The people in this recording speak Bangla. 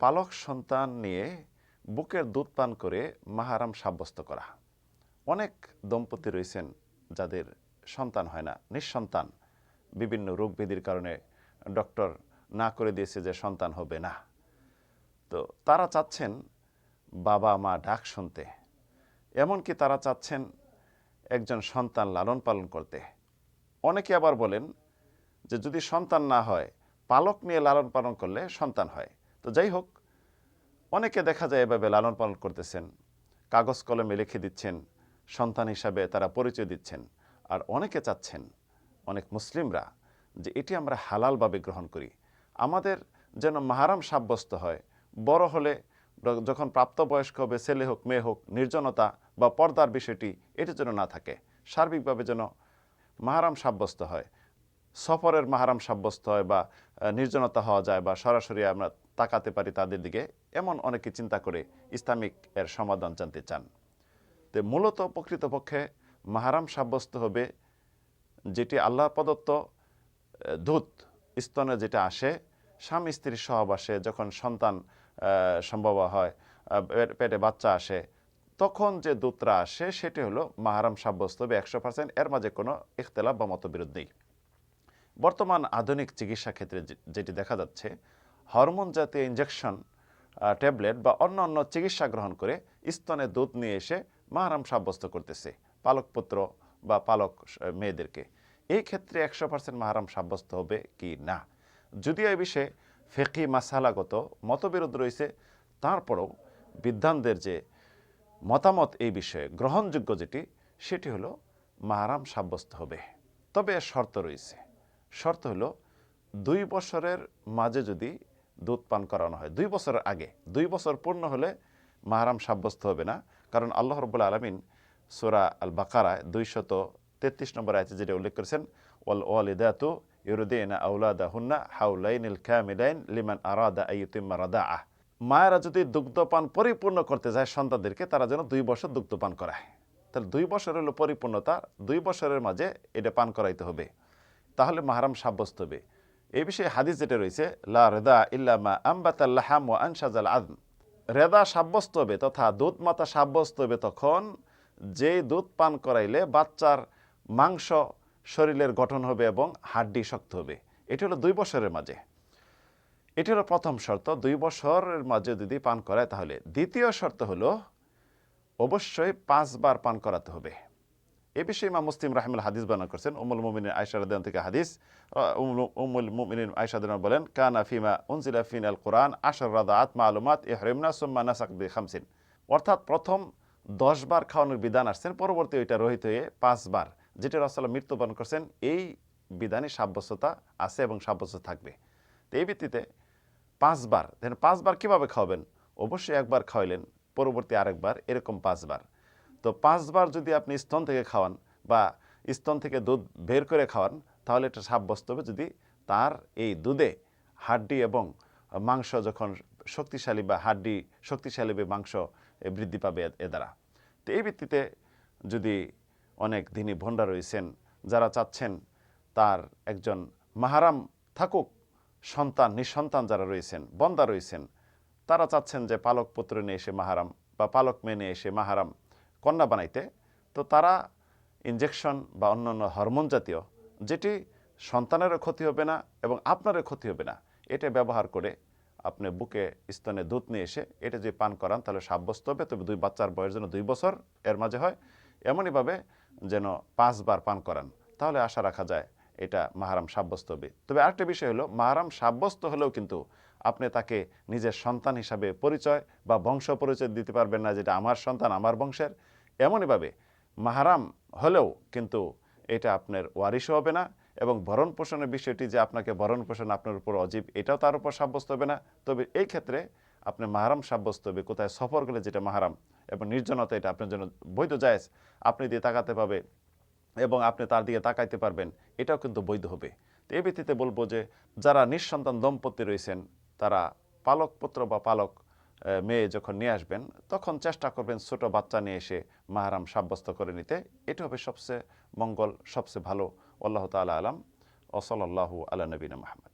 পালক সন্তান নিয়ে বুকের দুধ পান করে মাহারাম সাব্যস্ত করা। অনেক দম্পতি রয়েছেন যাদের সন্তান হয় না, নিঃসন্তান। বিভিন্ন রোগ ব্যাধির কারণে ডক্টর না করে দিয়েছে যে সন্তান হবে না। তো তারা চাচ্ছেন বাবা মা ডাক শুনতে, এমনকি তারা চাচ্ছেন একজন সন্তান লালন পালন করতে। অনেকে আবার বলেন যে যদি সন্তান না হয়, পালক নিয়ে লালন পালন করলে সন্তান হয়। তো যাই হোক, অনেকে দেখা যায় এভাবে লালন পালন করতেছেন, কাগজ কলমে লিখে দিচ্ছেন, সন্তান হিসাবে তারা পরিচয় দিচ্ছেন, আর অনেকে চাচ্ছেন, অনেক মুসলিমরা, যে এটি আমরা হালালভাবে গ্রহণ করি। আমাদের যেন মাহারাম সাব্যস্ত হয়, বড় হলে যখন প্রাপ্তবয়স্ক হবে, ছেলে হোক, মেয়ে হোক, নির্জনতা বা পর্দার বিষয়টি, এটি যেন না থাকে। সার্বিকভাবে যেন মাহারাম সাব্যস্ত হয়, সফরের মাহারাম সাব্যস্ত হয় বা নির্জনতা হওয়া যায় বা সরাসরি আমরা তাকাতে পারি তাদের দিকে, এমন অনেকে চিন্তা করে ইসলামিক এর সমাধান জানতে চান। তো মূলত প্রকৃতপক্ষে মাহারাম সাব্যস্ত হবে যেটি আল্লাহ প্রদত্ত দূত স্তনে যেটা আসে, স্বামী স্ত্রীর সহবাসে যখন সন্তান সম্ভব হয় পেটে বাচ্চা আসে, তখন যে দূতরা আসে সেটি হলো মাহারাম সাব্যস্ত হবে একশো পার্সেন্ট এর মাঝে কোনো ইখতলাফ বা মতবিরোধ নেই। বর্তমান আধুনিক চিকিৎসা ক্ষেত্রে যেটি দেখা যাচ্ছে হরমোন জাতীয় ইঞ্জেকশন ট্যাবলেট বা অন্য অন্য চিকিৎসা গ্রহণ করে স্তনে দুধ নিয়ে এসে মাহারাম সাব্যস্ত করতেছে পালকপুত্র বা পালক মেয়েদেরকে। এই ক্ষেত্রে একশো পার্সেন্ট মাহারাম সাব্যস্ত হবে কি না? যদিও এই বিষয়ে ফেকি মাসালাগত মতবিরোধ রয়েছে, তারপরেও বিদ্বানদের যে মতামত এই বিষয়ে গ্রহণযোগ্য যেটি, সেটি হলো মাহারাম সাব্যস্ত হবে। তবে শর্ত রয়েছে। শর্ত হলো দুই বছরের মাঝে যদি দুধ পান করানো হয়। দুই বছরের আগে, দুই বছর পূর্ণ হলে মাহারাম সাব্যস্ত হবে না। কারণ আল্লাহ রবুল্লা আলমিন সোরা আল বাকারায় দুইশত তেত্রিশ নম্বর আয়তে যেটা উল্লেখ করেছেন, ওয়াল ওয়ালিদাতু ইউরুদ্দিনা আউলাদা হুন্না হাউলাইনিল কামিলাইন লিমান আরাদা আইয়ুতিম্মা রাদাআহ। মায়েরা যদি দুগ্ধপান পরিপূর্ণ করতে যায় সন্তানদেরকে, তারা যেন দুই বছর দুগ্ধপান করায়। তাহলে দুই বছর হলো পরিপূর্ণতা, দুই বছরের মাঝে এটা পান করাইতে হবে। তাহলে মাহারাম সাব্যস্ত হবে। এই বিষয়ে হাদিস যেটা রয়েছে, লা রেদা ইল্লামা আম্বাতাল্লাহাম ও আনসাজাল আদম রেদা সাব্যস্ত হবে তথা দুধ মাতা সাব্যস্ত হবে তখন যেই দুধ পান করাইলে বাচ্চার মাংস শরীরের গঠন হবে এবং হাড্ডি শক্ত হবে। এটি হলো দুই বছরের মাঝে। এটি হলো প্রথম শর্ত। দুই বছরের মাঝে যদি পান করায় তাহলে দ্বিতীয় শর্ত হলো অবশ্যই পাঁচবার পান করাতে হবে। এ বিষয়ে ইমাম মুসলিম রাহিমুল হাদিস বর্ণনা করছেন। উমুল মুমিনিন আয়সা রাদিয়ান থেকে হাদিস। উমুল- উমুল মুমিনিন আয়সা বলেন, কানা ফিমা উনজিলা ফিন আল কোরআন আশর রাদাআত মালুমাত ইহরিমনা সুম্মা নাসাক বি খামসিন। অর্থাৎ প্রথম দশ বার খাওয়ানোর বিধান আসছেন, পরবর্তী ওইটা রহিত হয়ে পাঁচবার যেটা রাসাল্লাহ মৃত্যুবরণ করছেন, এই বিধানে সাব্যস্ততা আছে এবং সাব্যস্ত থাকবে। তো এই ভিত্তিতে পাঁচবার দেখেন পাঁচবার কীভাবে খাওয়াবেন? অবশ্যই একবার খাওয়াইলেন, পরবর্তী আরেকবার, এরকম পাঁচবার তো পাঁচবার যদি আপনি স্তন থেকে খাওয়ান বা স্তন থেকে দুধ বের করে খাওয়ান, তাহলে এটা সাব্যস্ত হবে যদি তার এই দুধে হাড্ডি এবং মাংস যখন শক্তিশালী বা হাড্ডি শক্তিশালী বা মাংস বৃদ্ধি পাবে এ- দ্বারা। তো এই ভিত্তিতে যদি অনেক দিনই ভণ্ডা রয়েছেন, যারা চাচ্ছেন তার একজন মাহারাম থাকুক, সন্তান, নিঃসন্তান যারা রয়েছেন, বন্দা রয়েছেন, তারা চাচ্ছেন যে পালক পুত্র নিয়ে এসে মাহারাম বা পালক মেয়ে নিয়ে এসে মাহারাম কন্যা বানাইতে, তো তারা ইনজেকশন বা অন্যান্য হরমোন জাতীয় যেটি সন্তানেরও ক্ষতি হবে না এবং আপনারও ক্ষতি হবে না, এটা ব্যবহার করে আপনি বুকে স্তনে দুধ নিয়ে এসে এটা যদি পান করান, তাহলে সাব্যস্ত হবে। তবে দুই বাচ্চার বয়স যেন দুই বছর এর মাঝে হয়, এমনইভাবে যেন পাঁচবার পান করান, তাহলে আশা রাখা যায় এটা মাহারাম সাব্যস্ত হবে। তবে আরেকটা বিষয় হলো, মাহারাম সাব্যস্ত হলেও কিন্তু আপনি তাকে নিজের সন্তান হিসাবে পরিচয় বা বংশ পরিচয় দিতে পারবেন না, যেটা আমার সন্তান, আমার বংশের এমনইভাবে মাহারাম হলেও কিন্তু এটা আপনার ওয়ারিশও হবে না এবং ভরণ পোষণের বিষয়টি যে আপনাকে ভরণ পোষণ আপনার উপর অজীব, এটাও তার উপর সাব্যস্ত হবে না। তবে এই ক্ষেত্রে আপনি মাহারাম সাব্যস্ত হবে, কোথায় সফর গেলে যেটা মাহারাম এবং নির্জনতা এটা আপনার জন্য বৈধ জায়েজ, আপনি দিয়ে তাকাতে পাবে এবং আপনি তার দিকে তাকাইতে পারবেন, এটাও কিন্তু বৈধ হবে। তো এই ভিত্তিতে বলব যে যারা নিঃসন্তান দম্পতি রয়েছেন, তারা পালক পুত্র বা পালক মেয়ে যখন নিয়ে আসবেন, তখন চেষ্টা করবেন ছোট বাচ্চা নিয়ে এসে মাহারাম সাব্যস্ত করে নিতে। এটি হবে সবচেয়ে মঙ্গল, সবচেয়ে ভালো। আল্লাহ তালা আলাম। ওসলাল্লাহু আলা নবীন মাহমদ